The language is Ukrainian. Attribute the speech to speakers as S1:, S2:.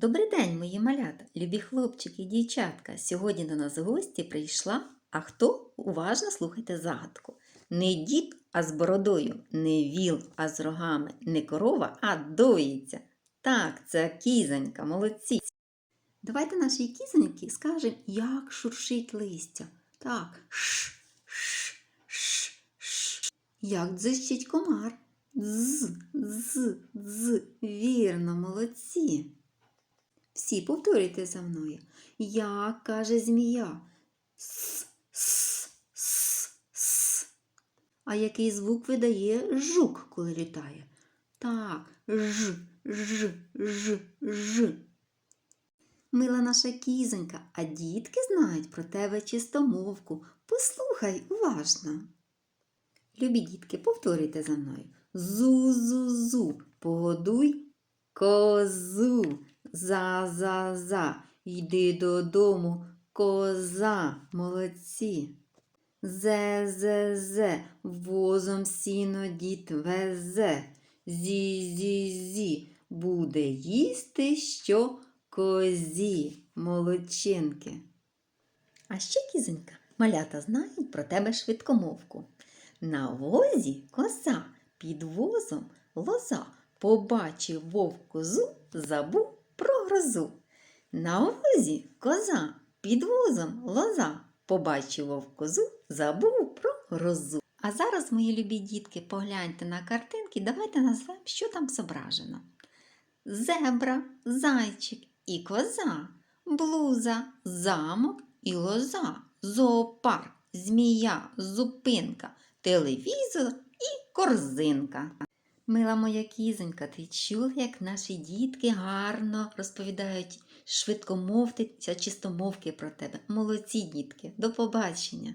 S1: Добрий день, мої малята, любі хлопчики і дівчатка. Сьогодні до нас в гості прийшла. А хто? Уважно слухайте загадку. Не дід, а з бородою, не віл, а з рогами, не корова, а доїться. Так, це кізонька, молодці. Давайте нашій кізоньки скажемо, як шуршить листя. Так, ш, ш, ш, ш. Як дзищить комар. З, з, з. Вірно, молодці. Всі повторюйте за мною. Як каже змія. С, с, с, с. А який звук видає жук, коли літає? Так, ж, ж, ж, ж. Мила наша кізонька, а дітки знають про тебе чистомовку. Послухай уважно. Любі дітки, повторюйте за мною. Зу-зу-зу, погодуй козу. За-за-за, йди додому, коза, молодці. Зе-зе-зе, возом сіно дід везе. Зі-зі-зі, буде їсти що козі, молодчинки. А ще, кізонька, малята знають про тебе швидкомовку. На возі коса, під возом лоза. Побачив вовк козу, забув грозу. На возі коза, під возом лоза. Побачив козу, забув про грозу. А зараз, мої любі дітки, погляньте на картинки, давайте назвемо, що там зображено. Зебра, зайчик і коза, блуза, замок і лоза, зоопарк, змія, зупинка, телевізор і корзинка. Мила моя кізонька, ти чула, як наші дітки гарно розповідають швидкомовтися чистомовки про тебе. Молодці, дітки, до побачення!